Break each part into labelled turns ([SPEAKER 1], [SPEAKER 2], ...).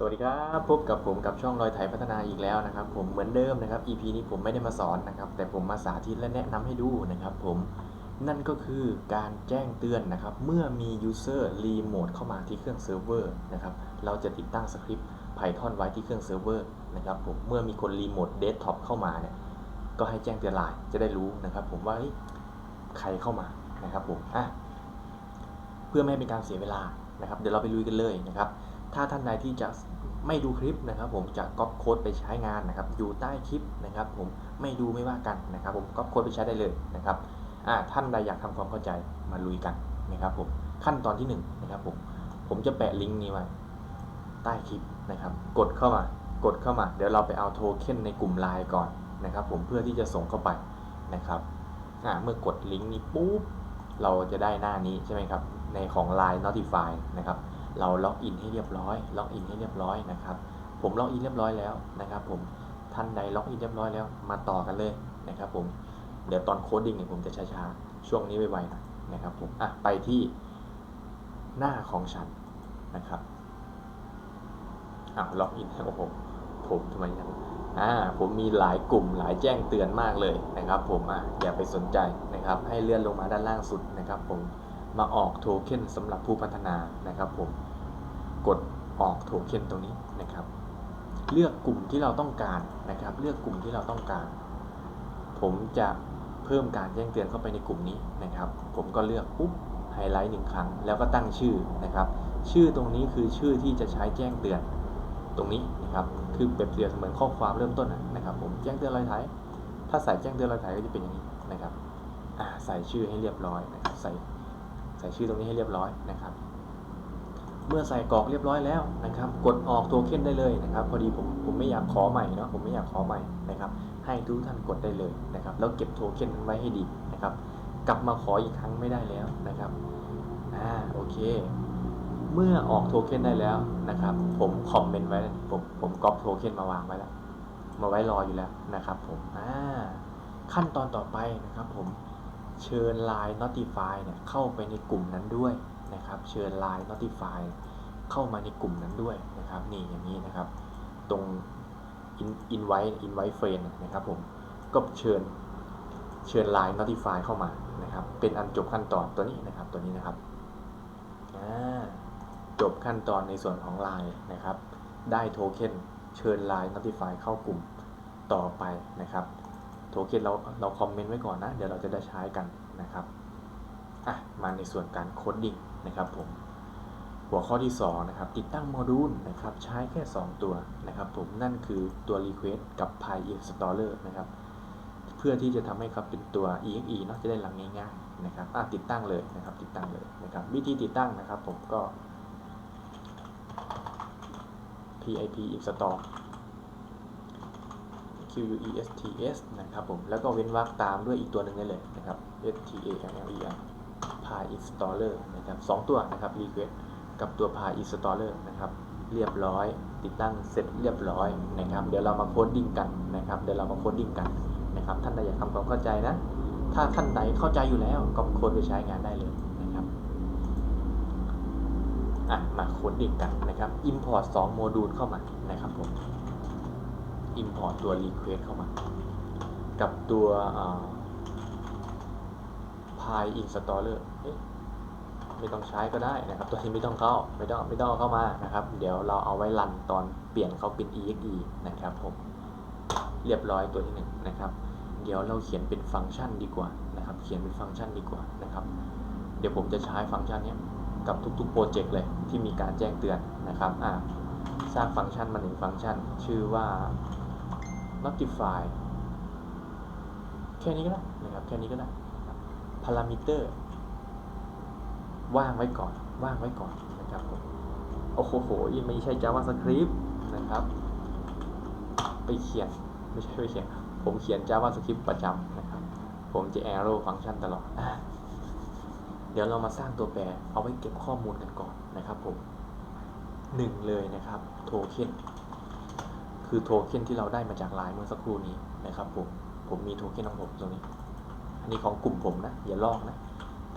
[SPEAKER 1] สวัสดีครับพบกับผมกับช่องรอยไถพัฒนาอีกแล้วนะครับ ผมเหมือนเดิมนะครับ EP นี้ผมไม่ได้มาสอนนะครับ แต่ผมมาสาธิตและแนะนำให้ดูนะครับ ผมนั่นก็คือการแจ้งเตือนนะครับ เมื่อมี user remote เข้ามาที่เครื่องเซิร์ฟเวอร์นะครับเราจะติดตั้งสคริปต์ Python ไว้ที่เครื่องเซิร์ฟเวอร์นะครับผมเมื่อมีคน remote desktop เข้ามาเนี่ยก็ให้แจ้งเตือนไลน์จะได้รู้นะครับ ผมว่าใครเข้ามานะครับผมอะเพื่อไม่ให้เป็นการเสียเวลานะครับ เดี๋ยวเราไปลุยกันเลยนะครับ ถ้าท่านใดที่จะไม่ดูคลิปนะครับผมจะก๊อปโค้ดไปใช้งานนะครับอยู่ใต้คลิปนะครับ ผมไม่ดูไม่ว่ากันนะครับ ผมก๊อปโค้ดไปใช้ได้เลยนะครับท่านใดอยากทำความเข้าใจมาลุยกันนะครับ ผมขั้นตอนที่หนึ่งนะครับผมผมจะแปะลิงก์นี้ไว้ใต้คลิปนะครับ กดเข้ามากดเข้ามา เดี๋ยวเราไปเอาโทเค็นในกลุ่มไลน์ก่อนนะครับ ผมเพื่อที่จะส่งเข้าไปนะครับเมื่อกดลิงก์นี้ปุ๊บเราจะได้หน้านี้ใช่ไหมครับในของ Line Notify นะครับ เราล็อกอินให้เรียบร้อย ล็อกอินให้เรียบร้อยนะครับ ผมล็อกอินเรียบร้อยแล้วนะครับ ผม ท่านใดล็อกอินเรียบร้อยแล้ว มาต่อกันเลยนะครับผม เดี๋ยวตอนโคดดิ้งเนี่ยผมจะช้าๆ ช่วงนี้ไวๆหน่อยนะครับผม อะ ไปที่หน้าของฉันนะครับอ้าวล็อกอินโอ้โหผมทำไมยังอ่า ผมมีหลายกลุ่มหลายแจ้งเตือนมากเลยนะครับ ผมอะอย่าไปสนใจนะครับ ให้เลื่อนลงมาด้านล่างสุดนะครับ ผม มาออกโทเค็นสำหรับผู้พัฒนานะครับ ผม กดออกโทเค็นตรงนี้นะครับ เลือกกลุ่มที่เราต้องการนะครับ เลือกกลุ่มที่เราต้องการ ผมจะเพิ่มการแจ้งเตือนเข้าไปในกลุ่มนี้นะครับ ผมก็เลือกปุ๊บไฮไลท์หนึ่งครั้ง แล้วก็ตั้งชื่อนะครับ ชื่อตรงนี้คือชื่อที่จะใช้แจ้งเตือน ตรงนี้นะครับ คือเปรียบเทียบเสมือนข้อความเริ่มต้นนะครับ ผมแจ้งเตือนรอยไถถ้าใส่แจ้งเตือนรอยไถก็จะเป็นอย่างนี้นะครับใส่ชื่อให้เรียบร้อยนะครับ ใส่ใส่ชื่อตรงนี้ให้เรียบร้อยนะครับ เมื่อใส่กรอกเรียบร้อยแล้วนะครับ กดออกโทเค็นได้เลยนะครับ พอดีผมผมไม่อยากขอใหม่เนาะผมไม่อยากขอใหม่นะครับ ให้ทุกท่านกดได้เลยนะครับ แล้วเก็บโทเค็นไว้ให้ดีนะครับ กลับมาขออีกครั้งไม่ได้แล้วนะครับอ่าโอเค เมื่อออกโทเค็นได้แล้วนะครับ ผมคอมเมนต์ไว้ผมผมก๊อปโทเค็นมาวางไว้แล้วมาไว้รออยู่แล้วนะครับ ผมอ่าขั้นตอนต่อไปนะครับ ผมเชิญ Line Notify เนี่ยเข้าไปในกลุ่มนั้นด้วย นะครับเชิญ Line Notify เข้ามาในกลุ่มนั้นด้วยนะครับนี่อย่างนี้นะครับ ตรง invite invite friend นะครับผมก็เชิญเชิญ Line Notify เข้ามานะครับ เป็นอันจบขั้นตอนตัวนี้นะครับตัวนี้นะครับจบขั้นตอนในส่วนของ Line นะครับ ได้โทเค็นเชิญ Line Notify เข้ากลุ่มต่อไปนะครับโทเค็นเราเราคอมเมนต์ไว้ก่อนนะ เดี๋ยวเราจะได้ใช้กันนะครับอะมาในส่วนการโคดดิ้ง นะครับผมหัวข้อที่ 2 นะครับ ติดตั้งโมดูลนะครับ ใช้แค่ 2 ตัวนะครับผมนั่นคือตัว Request กับ Pi Installer นะครับ เพื่อที่จะทำให้ครับเป็นตัว exe เนาะจะได้รันง่ายๆนะครับติดตั้งเลยนะครับ ติดตั้งเลยนะครับ วิธีติดตั้งนะครับ ผมก็ pip install q u e s t s นะครับผมแล้วก็เว้นวรรคตามด้วยอีกตัวหนึ่งได้เลยนะครับ s t a m l e r pi installer นะครับสองตัวนะครับ request กับตัว pi installer นะครับเรียบร้อย ติดตั้งเสร็จเรียบร้อยนะครับ เดี๋ยวเรามาโคดดิ้งกันนะครับเดี๋ยวเรามาโคดดิ้งกันนะครับ ท่านใดอยากทำความเข้าใจนะ ถ้าท่านใดเข้าใจอยู่แล้วก็โค้ดไปใช้งานได้เลยนะครับอะมาโคดดิ้งกันนะครับ import 2โมดูลเข้ามานะครับผม import ตัว request เข้ามา กับตัวอ่า pi installer เอ๊ะ ไม่ต้องใช้ก็ได้นะครับ ตัวนี้ไม่ต้องเข้าไม่ต้องไม่ต้องเข้ามานะครับ เดี๋ยวเราเอาไว้รันตอนเปลี่ยนเขาเป็น exe นะครับผมเรียบร้อยตัวที่หนึ่งนะครับ เดี๋ยวเราเขียนเป็นฟังก์ชันดีกว่านะครับ เขียนเป็นฟังก์ชันดีกว่านะครับ เดี๋ยวผมจะใช้ฟังก์ชันนี้กับทุกๆโปรเจกต์เลยที่มีการแจ้งเตือนนะครับอ่าสร้างฟังก์ชันมาหนึ่งฟังก์ชัน ชื่อว่า notify แค่นี้ก็ได้นะครับ แค่นี้ก็ได้นะครับ parameter ว่างไว้ก่อน ว่างไว้ก่อนนะครับผมโอ้โหยังไม่ใช่ JavaScript นะครับ ไปเขียน ไม่ใช่ไปเขียน ผมเขียน JavaScript ประจำนะครับ ผมจะ arrow ฟังก์ชันตลอด เดี๋ยวเรามาสร้างตัวแปร เอาไว้เก็บข้อมูลกันก่อนนะครับผมหนึ่งเลยนะครับโทเค็นคือโทเค็นที่เราได้มาจากไลน์เมื่อสักครู่นี้นะครับผม ผมมีโทเค็นของผมตรงนี้ อันนี้ของกลุ่มผมนะ อย่าลอกนะ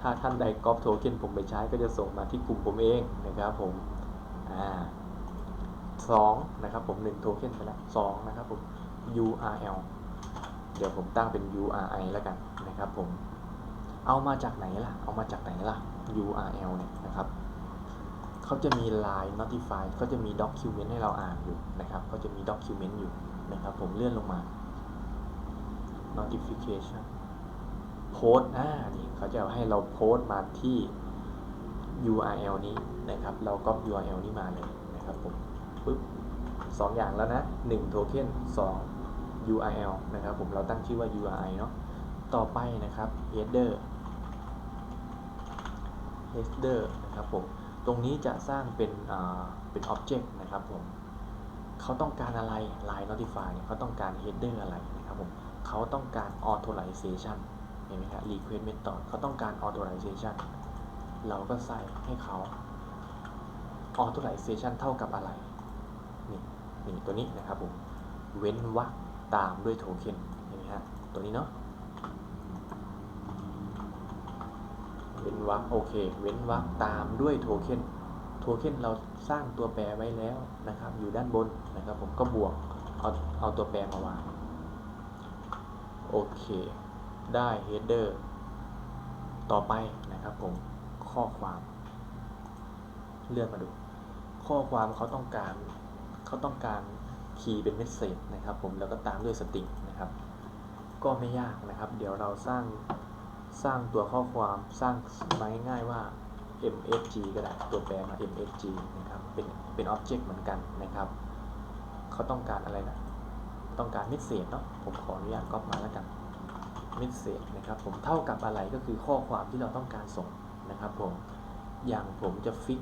[SPEAKER 1] ถ้าท่านใดก๊อปโทเค็นผมไปใช้ก็จะส่งมาที่กลุ่มผมเองนะครับผมอ่าสองนะครับผมหนึ่งโทเค็นไปแล้วสองนะครับผม URL เดี๋ยวผมตั้งเป็น URI แล้วกันนะครับผม เอามาจากไหนล่ะ เอามาจากไหนล่ะ URL เนี่ยนะครับเขาจะมี line notify เขาจะมี document ให้เราอ่านอยู่นะครับเขาจะมี document อยู่นะครับผมเลื่อนลงมา notification post อ่านี่เขาจะให้เราโพสต์มาที่ URL นี้นะครับ เราก็ URL นี้มาเลยนะครับผมปึ๊บสองอย่างแล้วนะ1โทเค็น2 URL นะครับผมเราตั้งชื่อว่า URI เนาะต่อไปนะครับ header header นะครับผมตรงนี้จะสร้างเป็นเป็น object นะครับผมเขาต้องการอะไร line notify เนี่ยเขาต้องการ header อะไรนะครับผมเขาต้องการ authorization ห็นไหมครับ request method เขาต้องการ authorization เราก็ใส่ให้เขา authorization เท่ากับอะไร นี่นี่ตัวนี้นะครับผม เว้นวรรคตามด้วยโทเค็นเห็นไหมฮะ ตัวนี้เนาะ เว้นวรรคโอเค เว้นวรรคตามด้วยโทเค็นโทเค็นเราสร้างตัวแปรไว้แล้วนะครับ อยู่ด้านบนนะครับผมก็บวก เอาเอาตัวแปรมาวางโอเค ได้ header ต่อไปนะครับผมข้อความเลื่อนมาดู ข้อความเขาต้องการเขาต้องการคีย์เป็นเมสเซจนะครับผมแล้วก็ตามด้วยสตริงนะครับ ก็ไม่ยากนะครับ เดี๋ยวเราสร้างสร้างตัวข้อความสร้างมาง่ายๆว่า msg ก็ได้ตัวแปรมา msg นะครับเป็นเป็น object เหมือนกันนะครับเขาต้องการอะไรนะต้องการเมสเซจเนาะผมขออนุญาตก๊อปมาแล้วกัน เมสเซจนะครับผมเท่ากับอะไรก็คือข้อความที่เราต้องการส่งนะครับผมอย่างผมจะฟิก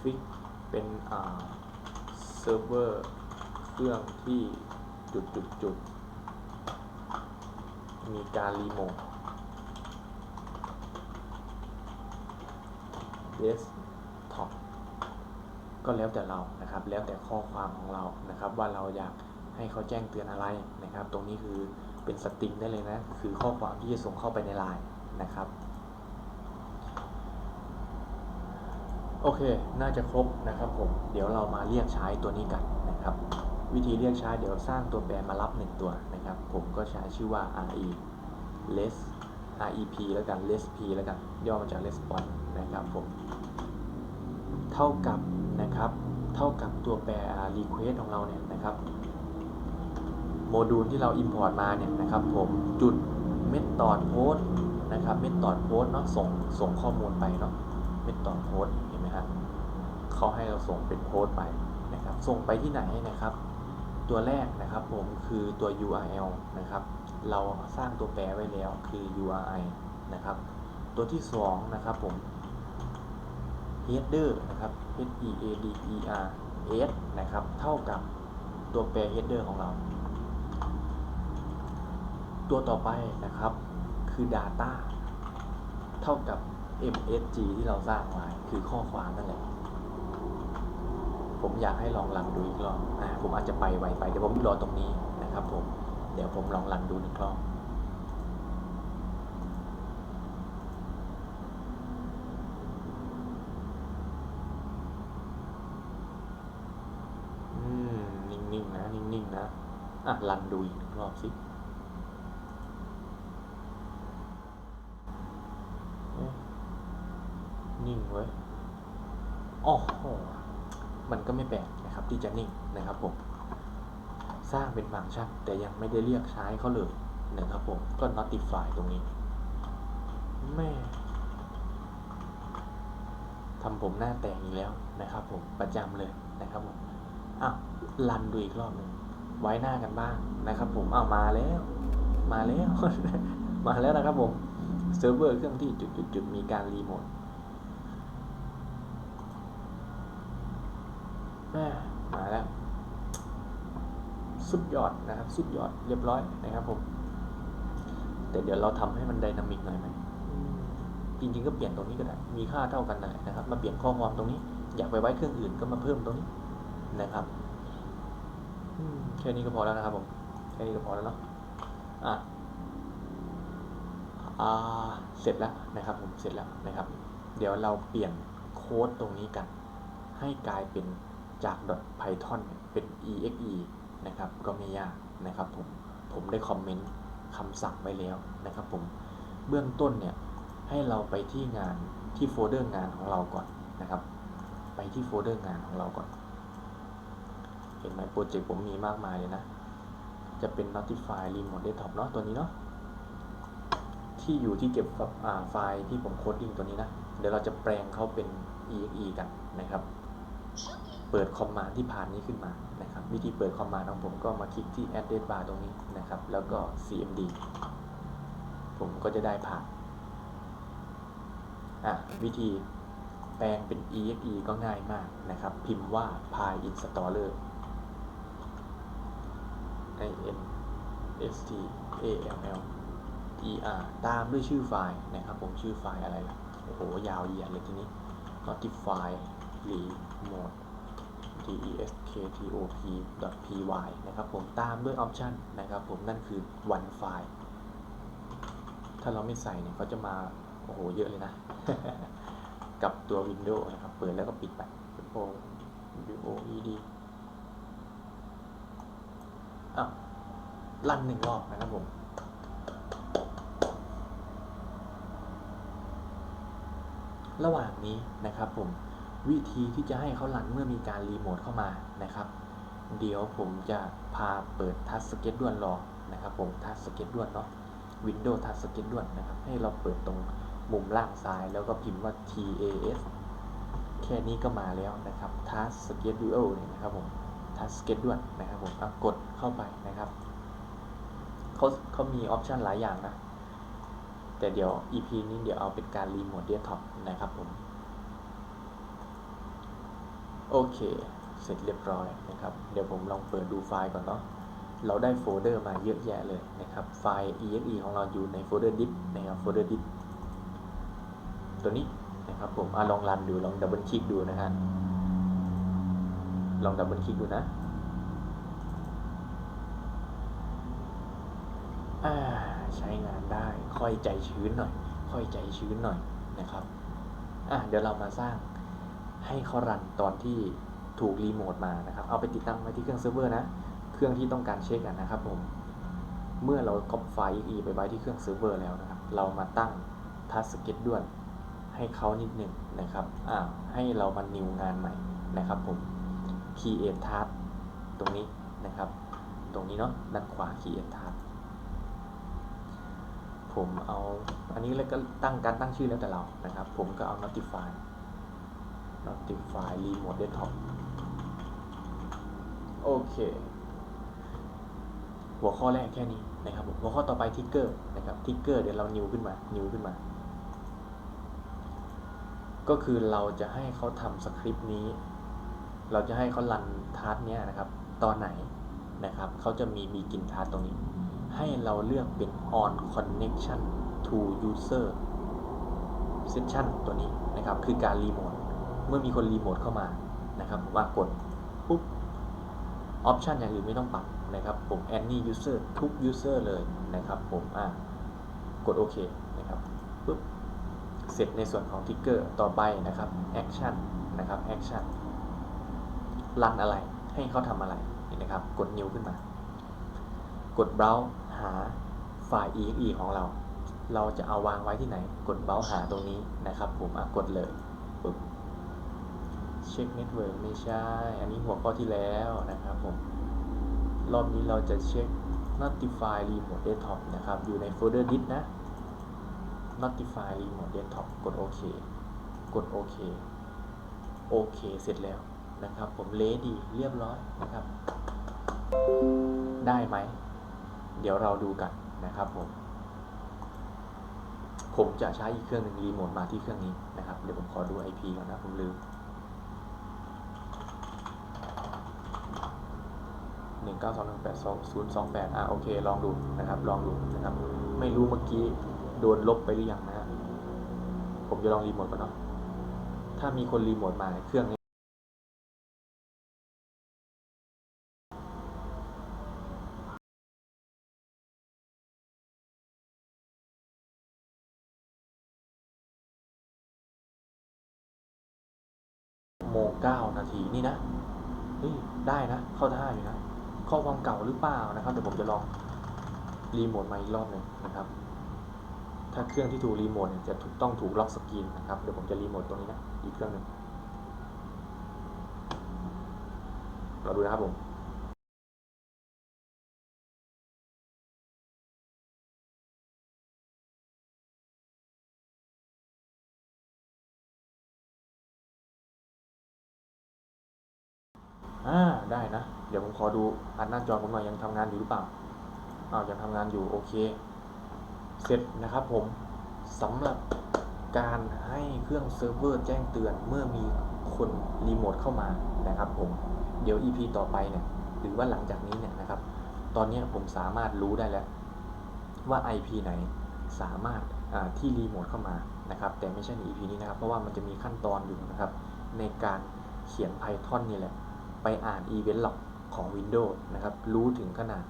[SPEAKER 1] ฟิกเป็นอ่าเซิร์ฟเวอร์เครื่องที่จุดจุดจุดมีการรีโมทเดสท็อปก็แล้วแต่เรานะครับ แล้วแต่ข้อความของเรานะครับ ว่าเราอยากให้เขาแจ้งเตือนอะไรนะครับ ตรงนี้คือ เป็นสตริงได้เลยนะ คือข้อความที่จะส่งเข้าไปในไลน์นะครับ โอเค น่าจะครบนะครับผม เดี๋ยวเรามาเรียกใช้ตัวนี้กันนะครับ วิธีเรียกใช้เดี๋ยวสร้างตัวแปรมารับ 1 ตัวนะครับ ผมก็ใช้ชื่อว่า re less rep แล้วกัน less p แล้วกัน ย่อมาจาก response นะครับผม เท่ากับนะครับ เท่ากับตัวแปร request ของเราเนี่ยนะครับ มดูลที่เรา import มาเนี่ยนะครับผมจุด method post นะครับ method post เนาะส่งส่งข้อมูลไปเนาะ method post เห็นไหมฮะเขาให้เราส่งเป็นโพสไปนะครับส่งไปที่ไหนนะครับ ตัวแรกนะครับผมคือตัว URL นะครับ เราสร้างตัวแปรไว้แล้วคือ URI นะครับตัวที่สองนะครับผม header นะครับ h e a d e r s นะครับ เท่ากับตัวแปร header ของเรา ตัวต่อไปนะครับคือ data เท่ากับ msg ที่เราสร้างไว้คือข้อความนั่นแหละ ผมอยากให้ลองรันดูอีกรอบอ่าผมอาจจะไปไวไปเดี๋ยวผมรอตรงนี้นะครับผมเดี๋ยวผมลองรันดูหนึ่งรอบอืมนิ่งๆนะ นิ่งๆนะ อะ รันดูอีกรอบสิเอ๊ะนิ่ง เว้ยโอ้โหมันก็ไม่แปลกนะครับที่จะนิ่งนะครับผม สร้างเป็นฟังก์ชันแต่ยังไม่ได้เรียกใช้เขาเลยนะครับผม ก็ notify ตรงนี้ แม่ทำผมหน้าแตกอีกแล้วนะครับผมประจำเลยนะครับผมอ้าวรันดูอีกรอบหนึ่งไว้หน้ากันบ้างนะครับผมอ้าวมาแล้ว มาแล้ว มาแล้วนะครับผมเซิร์ฟเวอร์เครื่องที่จุดๆมีการรีโมท แม่มาแล้วสุดยอดนะครับ สุดยอดเรียบร้อยนะครับผม แต่เดี๋ยวเราทำให้มันไดนามิกหน่อยไหมจริงๆก็เปลี่ยนตรงนี้ก็ได้ มีค่าเท่ากันนั่นะครับ มาเปลี่ยนข้อความตรงนี้ อยากไปไว้เครื่องอื่นก็มาเพิ่มตรงนี้นะครับแค่นี้ก็พอแล้วนะครับผมแค่นี้ก็พอแล้วเนาะอะอ่าเสร็จแล้วนะครับผมเสร็จแล้วนะครับ เดี๋ยวเราเปลี่ยนโค้ดตรงนี้กัน ให้กลายเป็น จาก .python เนี่ยเป็น exe นะครับ ก็ไม่ยากนะครับผม ผมได้คอมเมนต์คำสั่งไว้แล้วนะครับผม เบื้องต้นเนี่ยให้เราไปที่งานที่โฟลเดอร์งานของเราก่อนนะครับ ไปที่โฟลเดอร์งานของเราก่อน เห็นไหมโปรเจกต์ผมมีมากมายเลยนะ จะเป็น notify remote desktop เนาะตัวนี้เนาะ ที่อยู่ที่เก็บไฟล์ที่ผมโคดดิ้งตัวนี้นะ เดี๋ยวเราจะแปลงเขาเป็น exe กันนะครับ เปิดคอมมานด์ที่ผ่านนี้ขึ้นมานะครับวิธีเปิดคอมมานด์ของผมก็มาคลิกที่ address bar ตรงนี้นะครับ แล้วก็ cmd ผมก็จะได้ผ่านอะวิธีแปลงเป็น exe ก็ง่ายมากนะครับ พิมพ์ว่า py installer i n s t a l l e r ตามด้วยชื่อไฟล์นะครับผมชื่อไฟล์อะไร โอ้โห ยาวเหยียดเลยทีนี้ notify remote d e s k t o p p y นะครับผมตามด้วยออปชันนะครับผมนั่นคือ one file ถ้าเราไม่ใส่เนี่ยเขาจะมาโอ้โหเยอะเลยนะ กับตัว Windows นะครับ เปิดแล้วก็ปิดไป O W O E D อะรันหนึ่งรอบนะครับผมระหว่างนี้นะครับผม วิธีที่จะให้เขารันเมื่อมีการรีโมทเข้ามานะครับ เดี๋ยวผมจะพาเปิดทัชสเก็ตด้วนรอนะครับ ผมทัชสเก็ตด้วนเนาะ Windows ทัชสเก็ตด้วนนะครับ ให้เราเปิดตรงมุมล่างซ้ายแล้วก็พิมพ์ว่า TAS แค่นี้ก็มาแล้วนะครับ Task Schedule เนี่ยนะครับผม Task Schedule นะครับผมกดเข้าไปนะครับเขาเขามีออปชันหลายอย่างนะ แต่เดี๋ยว EP นี้เดี๋ยวเอาเป็นการรีโมทเดสก์ท็อปนะครับผม โอเค เสร็จเรียบร้อยนะครับ เดี๋ยวผมลองเปิดดูไฟล์ก่อนเนาะ เราได้โฟลเดอร์มาเยอะแยะเลยนะครับ ไฟล์ exe ของเราอยู่ในโฟลเดอร์ disk นะครับ โฟลเดอร์ disk ตัวนี้นะครับผมอลองรันดูลองดับเบิลคลิกดูนะฮะ ลองดับเบิลคลิกดูนะใช้งานได้ค่อยใจชื้นหน่อย ค่อยใจชื้นหน่อยนะครับ อะเดี๋ยวเรามาสร้าง ให้เขารันตอนที่ถูกรีโมทมานะครับเอาไปติดตั้งไว้ที่เครื่องเซิร์ฟเวอร์นะเครื่องที่ต้องการเช็คนะครับผมเมื่อเราก๊อปไฟล์ e ไปไว้ที่เครื่องเซิร์ฟเวอร์แล้วนะครับ เรามาตั้งทัสเก็ตด้วยให้เขานิดหนึ่งนะครับอ่าให้เรามา new งานใหม่นะครับผม create task ตรงนี้นะครับ ตรงนี้เนาะด้านขวา create task ผมเอาอันนี้แล้วก็ตั้งการตั้งชื่อแล้วแต่เรานะครับ ผมก็เอา notify notify remote desktop โอเค หัวข้อแรกแค่นี้นะครับหัวข้อต่อไปทิกเกอร์นะครับทิกเกอร์เดี๋ยวเรานิวขึ้นมานิวขึ้นมา ก็คือเราจะให้เขาทำสคริปต์นี้ เราจะให้เขารันทาร์ตเนี้ยนะครับ ตอนไหนนะครับเขาจะมีมีกินทาร์ตตรงนี้ ให้เราเลือกเป็น on connection to user session ตัวนี้นะครับ คือการรีโมท เมื่อมีคนรีโมทเข้ามานะครับว่ากดปุ๊บออปชันอย่างอื่นไม่ต้องปรับนะครับผม any user ทุก user เลยนะครับผมอะกดโอเคนะครับปุ๊บเสร็จในส่วนของทิกเกอร์ต่อไปนะครับ action นะครับ action รันอะไรให้เขาทำอะไรนะครับ กด new ขึ้นมา กด browse หาไฟล์ exe ของเรา เราจะเอาวางไว้ที่ไหน กด browse หาตรงนี้นะครับ ผมอะกดเลยปุ๊บ เช็คเน็ตเวิร์กไม่ใช่ อันนี้หัวข้อที่แล้วนะครับผม รอบนี้เราจะเช็ค notify remote desktop นะครับ อยู่ในโฟลเดอร์ disk นะ notify remote desktop กดโอเค กดโอเค โอเค เสร็จแล้วนะครับ ผมเลดีเรียบร้อยนะครับ ได้ไหม เดี๋ยวเราดูกันนะครับผม ผมจะใช้อีกเครื่องหนึ่งรีโมทมาที่เครื่องนี้นะครับ เดี๋ยวผมขอดู IP ก่อนนะ ผมลืม หนึ่งเก้าสองหนึ่งแปดศูนย์สองแปดอะโอเค ลองดูนะครับ ลองดูนะครับ ไม่รู้เมื่อกี้โดนลบไปหรือยังนะผมจะลองรีโมทก่อนเนาะ ถ้ามีคนรีโมทมาเครื่องนี้โมงเก้านาทีนี่นะ เฮ้ย ได้นะ เข้าท่าอยู่นะ ข้อความเก่าหรือเปล่านะครับเดี๋ยวผมจะลองรีโมทมาอีกรอบหนึ่งนะครับ ถ้าเครื่องที่ถูกรีโมทเนี่ยจะถูกต้องถูกล็อกสกรีนนะครับเดี๋ยวผมจะรีโมทตรงนี้นะอีกเครื่องหนึ่งเราดูนะครับผมอ่าได้นะ เดี๋ยวผมขอดูอันหน้าจอผมหน่อยยังทำงานอยู่หรือเปล่าอ้าวยังทำงานอยู่โอเค เสร็จนะครับผมสำหรับการให้เครื่องเซิร์ฟเวอร์แจ้งเตือนเมื่อมีคนรีโมทเข้ามานะครับผมเดี๋ยว EP ต่อไปเนี่ยหรือว่าหลังจากนี้เนี่ยนะครับ ตอนนี้ผมสามารถรู้ได้แล้วว่า IP ไหนสามารถที่รีโมทเข้ามานะครับ แต่ไม่ใช่ใน EP นี้นะครับ เพราะว่ามันจะมีขั้นตอนอยู่นะครับ ในการเขียน Python นี่แหละ ไปอ่าน Event Log ของ Windows นะครับรู้ถึงขนาด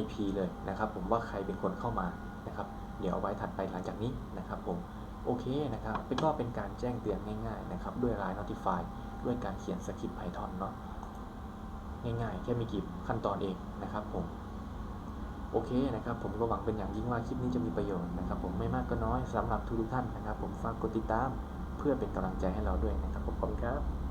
[SPEAKER 1] IP เลยนะครับ ผมว่าใครเป็นคนเข้ามานะครับ เดี๋ยวเอาไว้ถัดไปหลังจากนี้นะครับผมโอเคนะครับเป็นก็เป็นการแจ้งเตือนง่ายๆนะครับด้วย Line Notify ด้วยการเขียนสคริปต์ Python เนาะง่ายๆ แค่มีกี่ขั้นตอนเองนะครับผมโอเคนะครับผมก็หวังเป็นอย่างยิ่งว่าคลิปนี้จะมีประโยชน์นะครับผมไม่มากก็น้อยสำหรับทุกท่านนะครับ ผมฝากกดติดตามเพื่อเป็นกำลังใจให้เราด้วยนะครับผมขอบคุณครับ